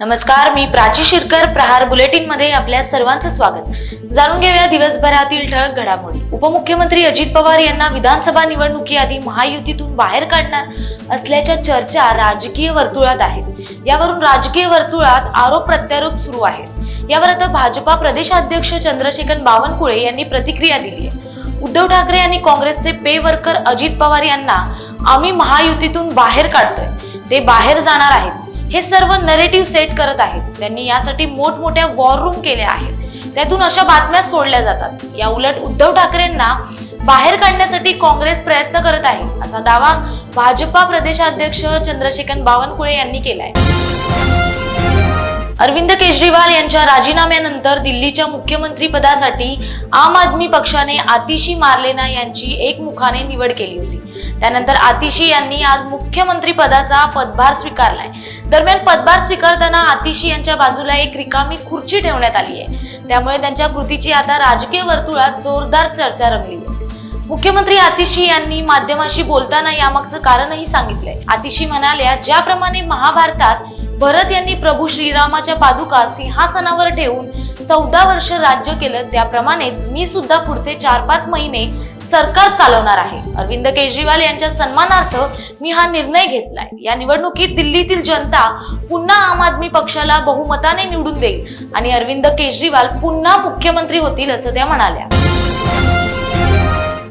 नमस्कार मी प्राची शिरकर प्रहार बुलेटिनमध्ये आपल्या सर्वांचं स्वागत. जाणून घेऊया दिवसभरातील ठळक घडामोडी. उपमुख्यमंत्री अजित पवार यांना विधानसभा निवडणुकीआधी महायुतीतून बाहेर काढणार असल्याच्या चर्चा राजकीय वर्तुळात आहेत यावरून राजकीय वर्तुळात आरोप प्रत्यारोप सुरू आहेत. यावर आता भाजपा प्रदेशाध्यक्ष चंद्रशेखर बावनकुळे यांनी प्रतिक्रिया दिली आहे. उद्धव ठाकरे आणि काँग्रेसचे पे वर्कर अजित पवार यांना आम्ही महायुतीतून बाहेर काढतोय. ते बाहेर जाणार आहेत. हे सर्व नरेटिव्ह सेट करत आहेत. त्यांनी यासाठी मोठमोठ्या वॉर रूम केल्या आहेत. त्यातून अशा बातम्या सोडल्या जातात. या उलट उद्धव ठाकरेंना बाहेर काढण्यासाठी काँग्रेस प्रयत्न करत आहे असा दावा भाजपा प्रदेशाध्यक्ष चंद्रशेखर बावनकुळे यांनी केलाय. अरविंद केजरीवाल यांच्या राजीनाम्यानंतर दिल्लीच्या मुख्यमंत्री पदासाठी आम आदमी पक्षाने आतिशी मार्लेना यांची एकमुखाने निवड केली होती. त्यानंतर आतिशी यांनी आज मुख्यमंत्री पदाचा पदभार स्वीकारलाय. दरम्यान पदभार स्वीकारताना आतिशी यांच्या बाजूला एक रिकामी खुर्ची ठेवण्यात आली आहे. त्यामुळे त्यांच्या कृतीची आता राजकीय वर्तुळात जोरदार चर्चा रंगली आहे. मुख्यमंत्री आतिशी यांनी माध्यमाशी बोलताना यामागचं कारणही सांगितलंय. आतिशी म्हणाल्या ज्याप्रमाणे महाभारतात भरत यांनी प्रभू श्रीरामाच्या पादुका सिंहासनावर ठेवून चौदा वर्ष राज्य केलं. त्याप्रमाणेच मी सुद्धा पुढचे चार पाच महिने सरकार चालवणार आहे. अरविंद केजरीवाल यांच्या सन्मानार्थ मी हा निर्णय घेतलाय. या निवडणुकीत दिल्लीतील जनता पुन्हा आम आदमी पक्षाला बहुमताने निवडून देईल आणि अरविंद केजरीवाल पुन्हा मुख्यमंत्री होतील असं त्या म्हणाल्या.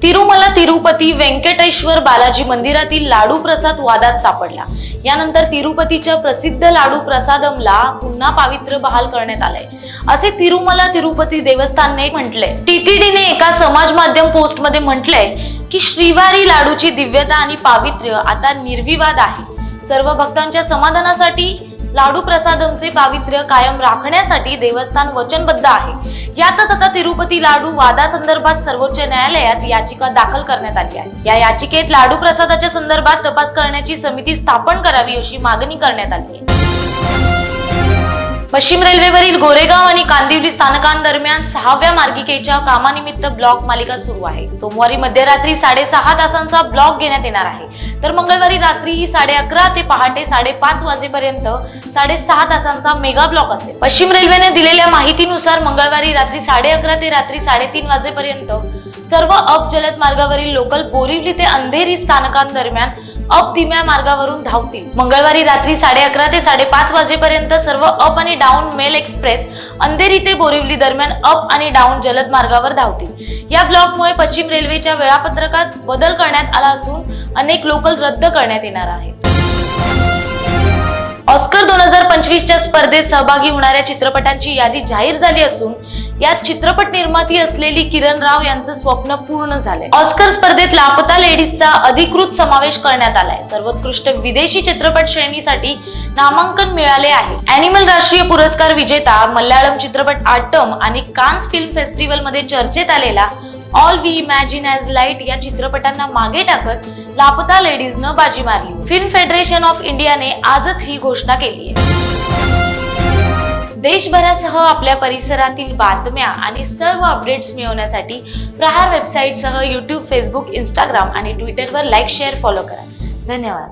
तिरुमला तिरुपती व्यंकटेश्वर बालाजी मंदिरातील लाडू प्रसाद वादात सापडला. यानंतर तिरुपतीच्या प्रसिद्ध लाडू प्रसादमला पुन्हा पावित्र्य बहाल करण्यात आलंय. असे तिरुमला तिरुपती देवस्थानने म्हटलंय. टीटीडीने एका समाज माध्यम पोस्टमध्ये म्हटलंय की श्रीवारी लाडूची दिव्यता आणि पावित्र्य आता निर्विवाद आहे. सर्व भक्तांच्या समाधानासाठी लाडू प्रसादमचे पावित्र्य कायम राखण्यासाठी देवस्थान वचनबद्ध आहे. यातच आता तिरुपती लाडू वादासंदर्भात सर्वोच्च न्यायालयात याचिका दाखल करण्यात आली आहे. या याचिकेत लाडू प्रसादाच्या संदर्भात तपास करण्याची समिती स्थापन करावी अशी मागणी करण्यात आली आहे. पश्चिम रेल्वेवरील गोरेगाव आणि कांदिवली स्थानकांदरम्यान सहाव्या मार्गिकेच्या कामानिमित्त ब्लॉक मालिका सुरू आहे. सोमवारी मध्यरात्री साडेसहा तासांचा ब्लॉक घेण्यात येणार आहे. तर मंगळवारी रात्री ही साडे अकरा ते पहाटे साडेपाच वाजेपर्यंत साडेसहा तासांचा मेगा ब्लॉक असेल. पश्चिम रेल्वेने दिलेल्या माहितीनुसार मंगळवारी रात्री साडे अकरा ते रात्री साडेतीन वाजेपर्यंत सर्व अप जलद मार्गावरील लोकल बोरिवली ते अंधेरी स्थानकांदरम्यान अप धीम्या मार्गावरून धावतील. मंगळवारी रात्री साडे अकरा ते साडेपाच वाजेपर्यंत सर्व अप आणि डाऊन मेल एक्सप्रेस अंधेरी ते बोरिवली दरम्यान अप आणि डाऊन जलद मार्गावर धावतील. या ब्लॉकमुळे पश्चिम रेल्वेच्या वेळापत्रकात बदल करण्यात आला असून अनेक लोकल रद्द करण्यात येणार आहेत. ऑस्कर दोन हजार पंचवीसच्या स्पर्धेत सहभागी होणाऱ्या चित्रपटांची यादी जाहीर झाली असून यात चित्रपट निर्माती असलेली किरण राव यांचं स्वप्न पूर्ण झालंय. ऑस्कर स्पर्धेत लापता लेडीजचा अधिकृत समावेश करण्यात आलाय. सर्वोत्कृष्ट विदेशी चित्रपट श्रेणीसाठी नामांकन मिळाले आहे. अॅनिमल राष्ट्रीय पुरस्कार विजेता मल्याळम चित्रपट आटम आणि कान्स फिल्म फेस्टिवलमध्ये चर्चेत आलेला all we imagine as light या चित्रपटांना मागे टाकत लापता लेडीजनं बाजी मारली. फिल्म फेडरेशन ऑफ इंडियाने आजच ही घोषणा केली आहे. देशभरासह आपल्या परिसरातील बातम्या आणि सर्व अपडेट्स मिळवण्यासाठी प्रहार वेबसाईटसह यूट्यूब फेसबुक इंस्टाग्राम आणि ट्विटरवर लाईक शेअर फॉलो करा. धन्यवाद.